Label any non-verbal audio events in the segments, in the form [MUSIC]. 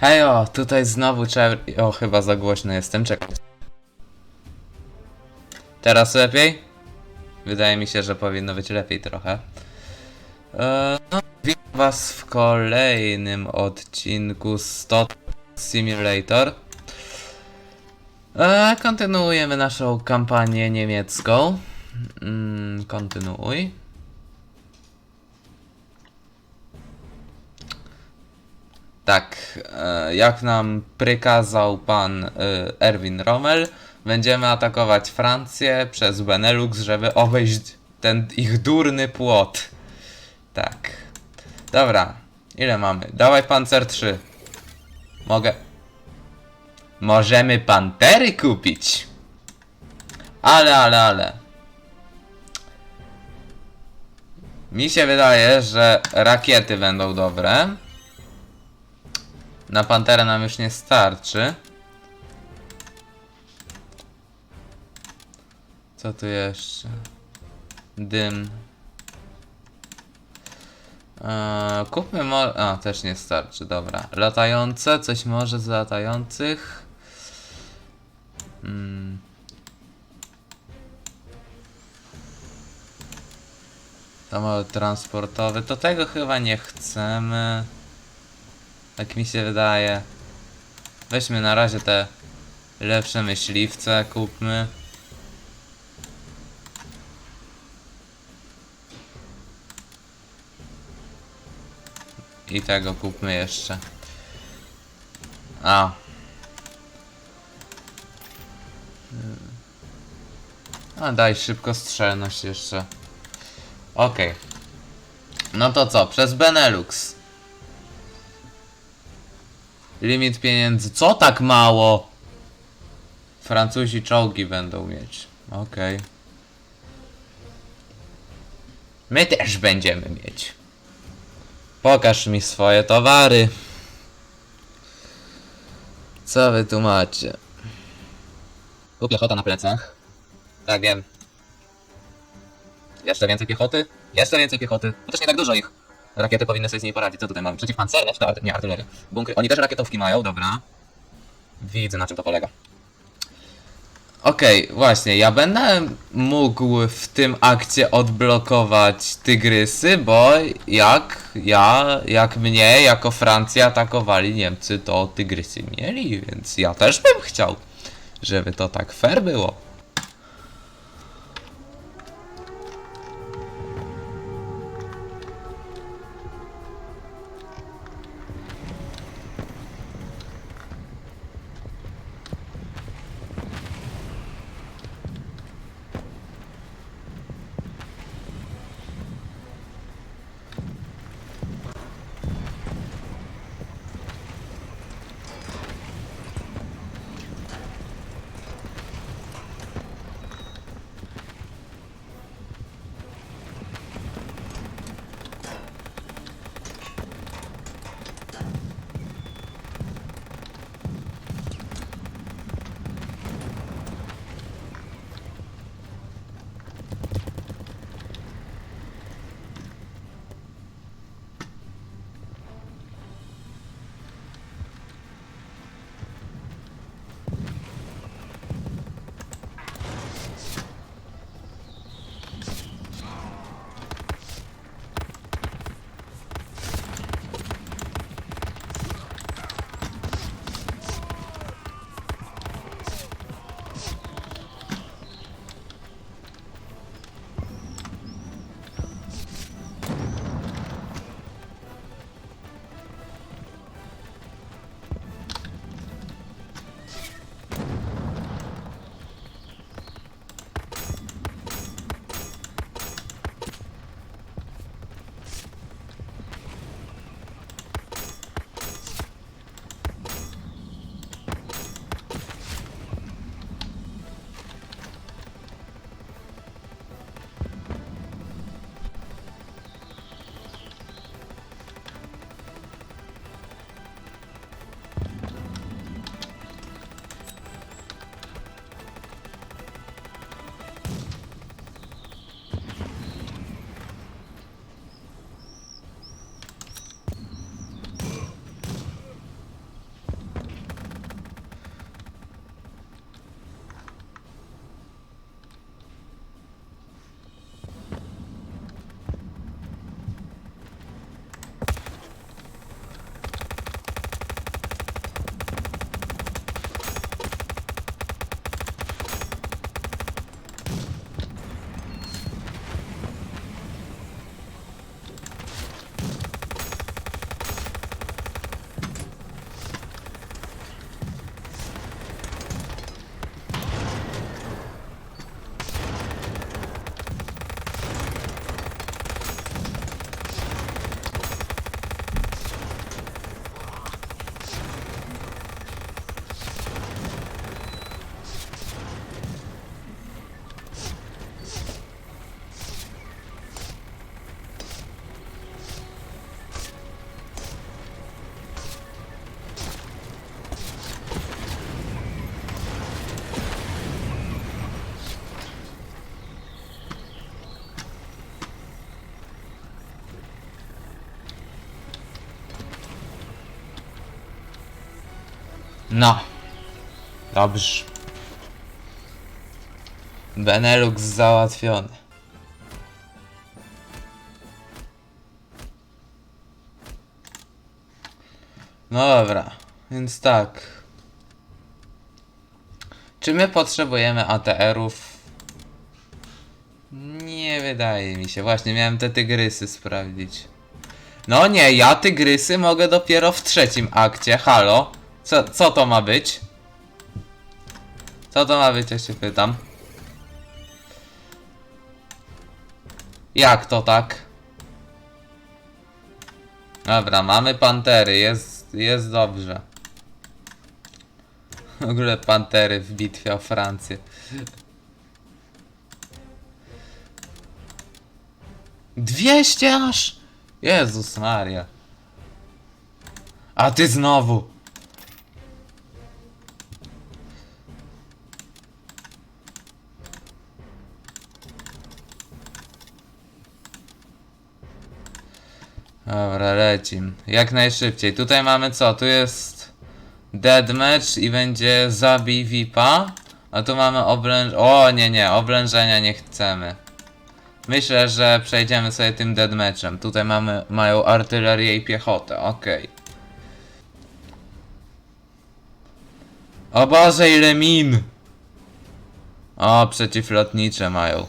Hejo, tutaj znowu czer... O, chyba za głośno jestem, czekaj. Teraz lepiej? Wydaje mi się, że powinno być lepiej trochę. Eee, no, witam was w kolejnym odcinku 100 Simulator. Eee, kontynuujemy naszą kampanię niemiecką. Mm, kontynuuj. Tak, e, jak nam prykazał pan e, Erwin Rommel, będziemy atakować Francję przez Benelux, żeby obejść ten ich durny płot. Tak. Dobra, ile mamy? Dawaj pancer 3. Mogę. Możemy pantery kupić. Ale, ale, ale. Mi się wydaje, że rakiety będą dobre. Na panterę nam już nie starczy. Co tu jeszcze? Dym. Eee, kupmy mo... A, też nie starczy, dobra. Latające, coś może z latających. Mm. Samolot transportowy, to tego chyba nie chcemy. Tak mi się wydaje. Weźmy na razie te lepsze myśliwce, kupmy. I tego kupmy jeszcze. A. A daj szybko strzelność jeszcze. Okej. No to co, przez Benelux. Limit pieniędzy. Co tak mało? Francuzi czołgi będą mieć. Okej. My też będziemy mieć. Pokaż mi swoje towary. Co wy tu macie? Tu piechota na plecach. Tak, wiem. Jeszcze więcej piechoty? Jeszcze więcej piechoty. Chociaż nie tak dużo ich. Rakiety powinny sobie z niej poradzić. Co tutaj mamy? Przeciwpancerne? Czy to arty- nie, artyleria. Bunkry. Oni też rakietówki mają, dobra. Widzę na czym to polega. Okej, właśnie, ja będę mógł w tym akcie odblokować tygrysy, bo jak ja, jak mnie, jako Francja atakowali Niemcy, to tygrysy mieli, więc ja też bym chciał, żeby to tak fair było. No. Dobrze. Benelux załatwiony. No dobra, więc tak. Czy my potrzebujemy ATR-ów? Nie wydaje mi się. Właśnie miałem te tygrysy sprawdzić. No nie, ja tygrysy mogę dopiero w trzecim akcie. Halo? Co, co to ma być? Co to ma być, ja się pytam. Jak to tak? Dobra, mamy pantery, jest, jest dobrze. W ogóle pantery w bitwie o Francję. Dwieście aż! Jezus Maria. A ty znowu! Dobra, lecim. Jak najszybciej. Tutaj mamy co? Tu jest deadmatch i będzie zabij VIPa. A tu mamy oblęż... O nie, nie, oblężenia nie chcemy. Myślę, że przejdziemy sobie tym deadmatchem. Tutaj mamy, mają artylerię i piechotę, okej. O Boże, ile min! O, przeciwlotnicze mają.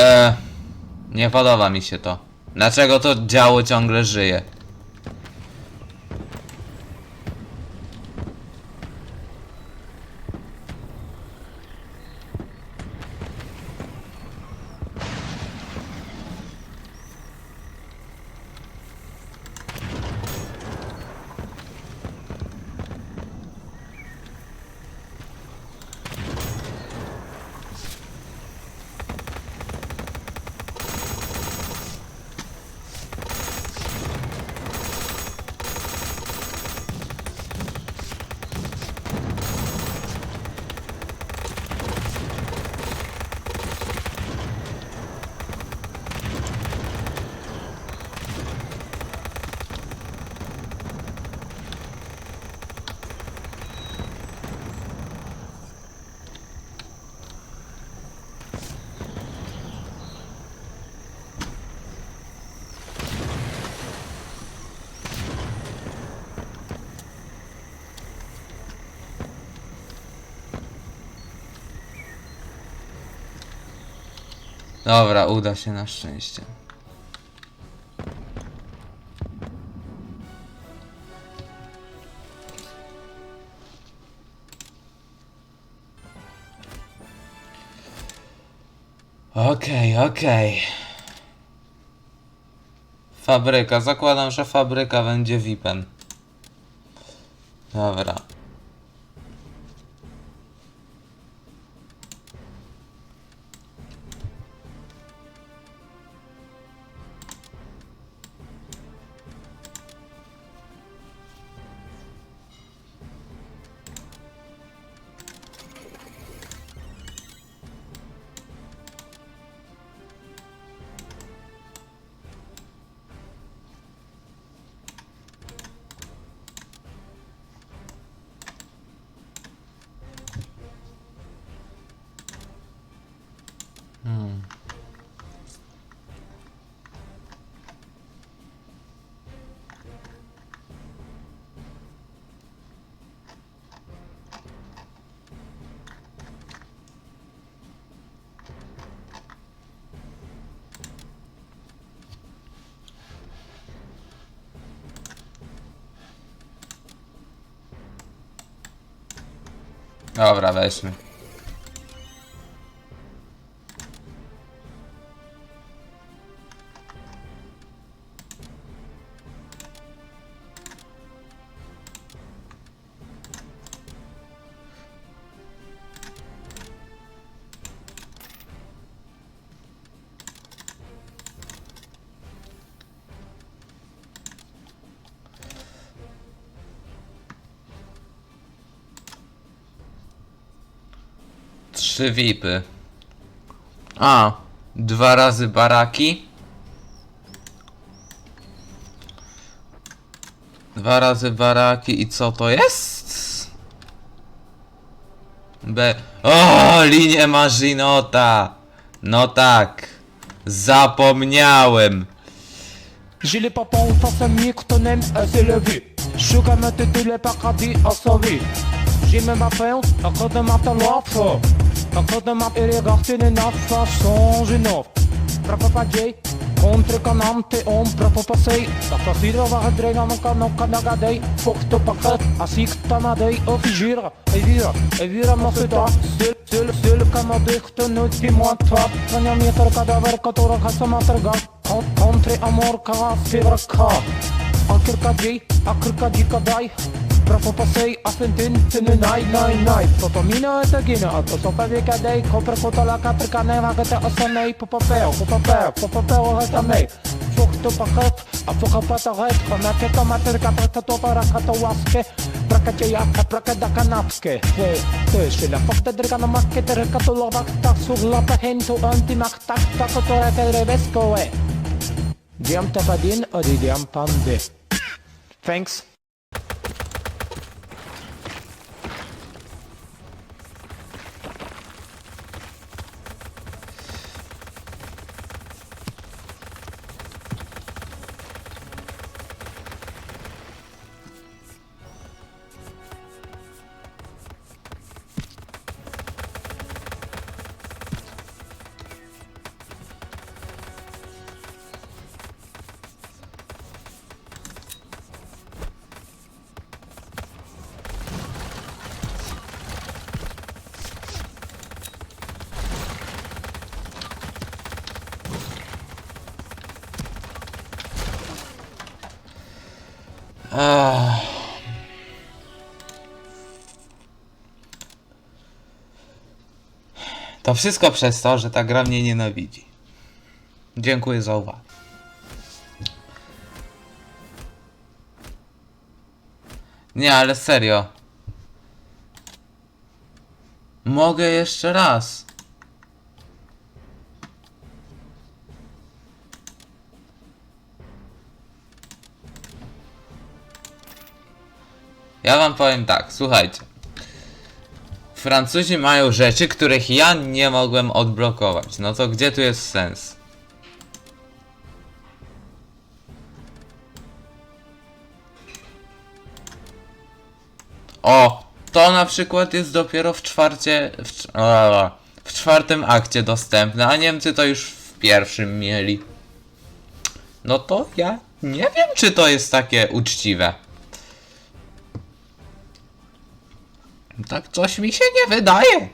Eee, nie podoba mi się to. Dlaczego to działo ciągle żyje? Dobra, uda się na szczęście. Okej, okej. Fabryka. Zakładam, że fabryka będzie VIP-em. Dobra. Dobra, weźmy. Trzy VIPy. A, dwa razy baraki. Dwa razy baraki i co to jest? B. O, linię Marzinota! No tak. Zapomniałem. Je suis comme un tété, les paradis à sauver. J'ai même ma peine, de talente. Tanto map irrigatie naffa sono genof Prapapa J Kontri kan ham te om prapapa sej Dafra sidra var het dreina no kan okka naga dej Fokto pakket asikta na dej of gira, evira, evira masuta Sil, sil, sil kan adikta nut i mat tap Vanja metar kadaver katora kasa matarga Kontri amor kaga sivra ka Akır kadri, akır kadri kaday Prafo pasej, aspen tin, tin naj, naj, naj Toto mina e të gina, ato so pe vike dej Kopër kota laka për ka neva gëte asënej Po papeo, po papeo, po papeo e të nej Fok të pakët, a foka pata gët Kona ke të matër ka për të topa raka të waske Praka që jaka, praka da kanapske He, të shila, fok të dërka në makke Të rëka të lovak tak, sug lapa hen Të ënti mak tak, tak, të e të revesko e Djam të padin, odi djam pande Thanks. To wszystko przez to, że ta gra mnie nienawidzi. Dziękuję za uwagę. Nie, ale serio. Mogę jeszcze raz. Ja wam powiem tak, słuchajcie. Francuzi mają rzeczy, których ja nie mogłem odblokować. No to gdzie tu jest sens? O! To na przykład jest dopiero w czwarcie... W, w czwartym akcie dostępne, a Niemcy to już w pierwszym mieli. No to ja nie wiem, czy to jest takie uczciwe. Tak coś mi się nie wydaje.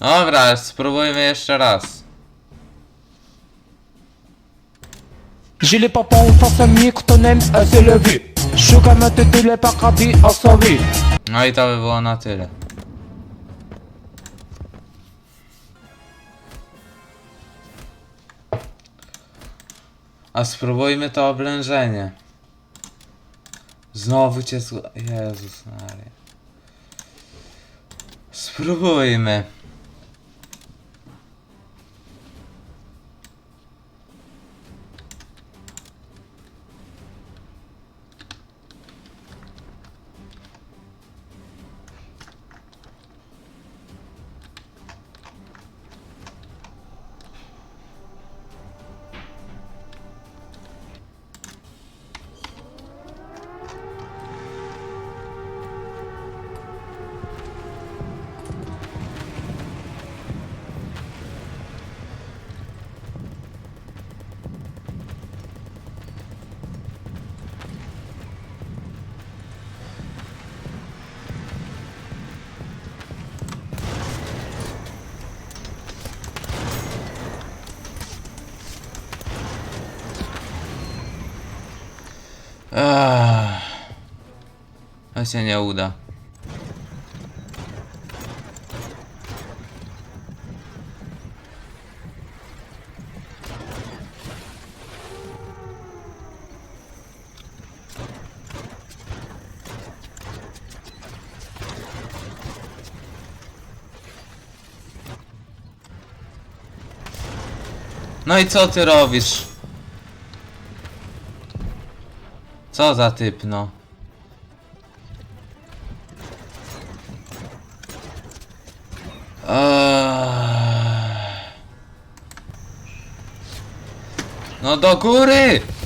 Dobra, spróbujmy jeszcze raz. J'ai les papas en face à mi que ton aime à comme un tété, les paradis à sauver. No i to by było na tyle. A spróbujmy to oblężenie. Znowu cię zła... Jezus Maria. Spróbujmy. się nie uda. No i co ty robisz? Co za typ, no. No do góry!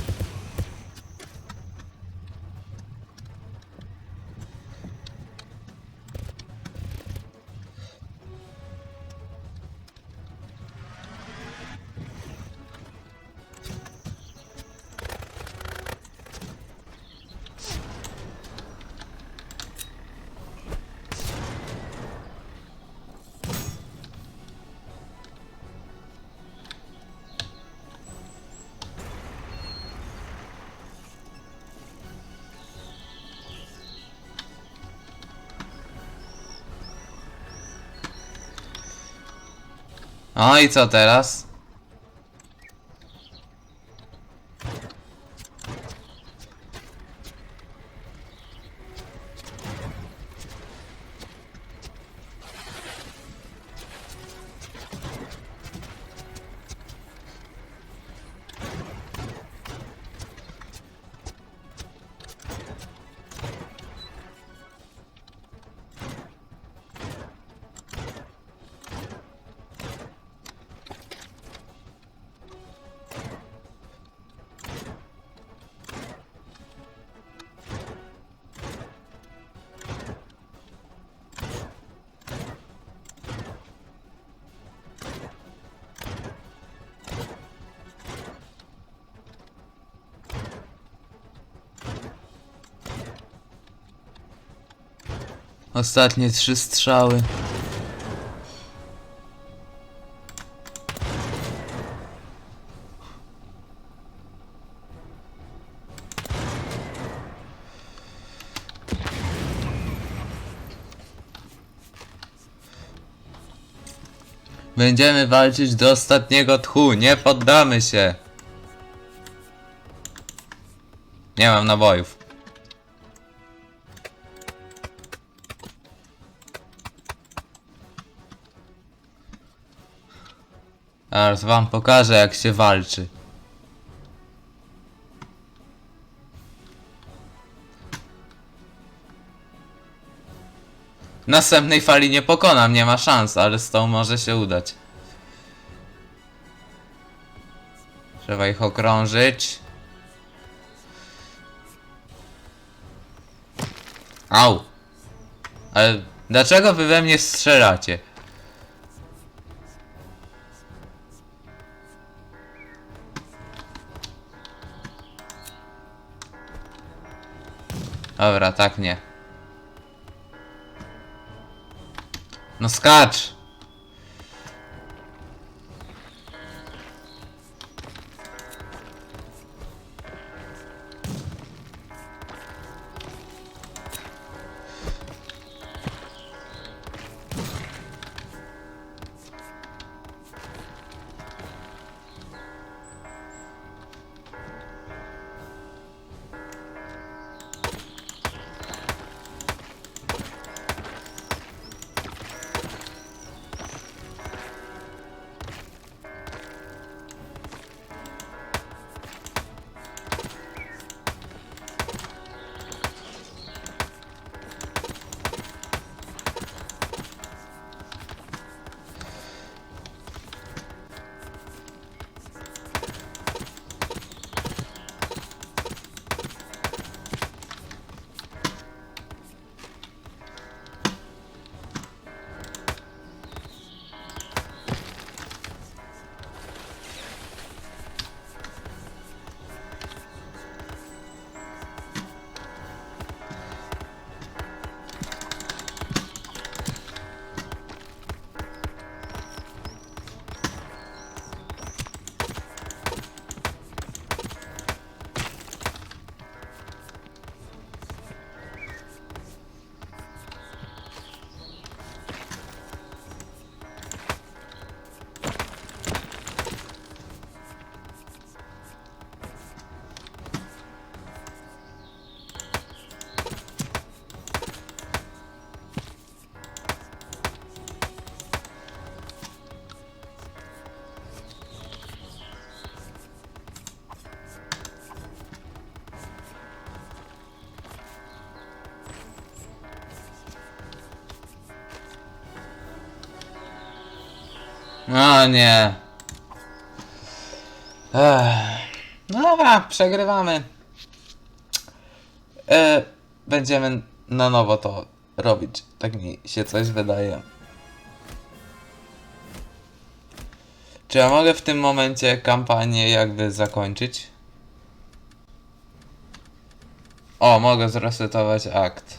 No i co teraz? Ostatnie trzy strzały. Będziemy walczyć do ostatniego tchu, nie poddamy się. Nie mam nabojów. Zaraz wam pokażę jak się walczy. Następnej fali nie pokonam, nie ma szans, ale z tą może się udać. Trzeba ich okrążyć. Au! Ale dlaczego wy we mnie strzelacie? Dobra, tak nie. No skacz! O nie. Ech. No dobra, przegrywamy. E, będziemy na nowo to robić. Tak mi się coś wydaje. Czy ja mogę w tym momencie kampanię jakby zakończyć? O, mogę zresetować akt.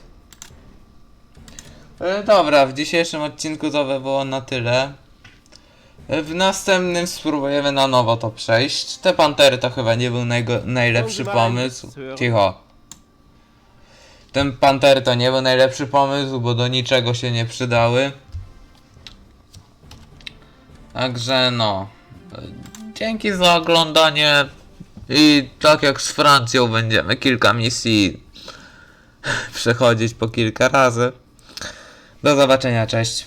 E, dobra, w dzisiejszym odcinku to by było na tyle. W następnym spróbujemy na nowo to przejść. Te pantery to chyba nie był najlepszy pomysł. Cicho. Ten pantery to nie był najlepszy pomysł, bo do niczego się nie przydały. Także no. Dzięki za oglądanie. I tak jak z Francją będziemy kilka misji [LAUGHS] przechodzić po kilka razy. Do zobaczenia, cześć.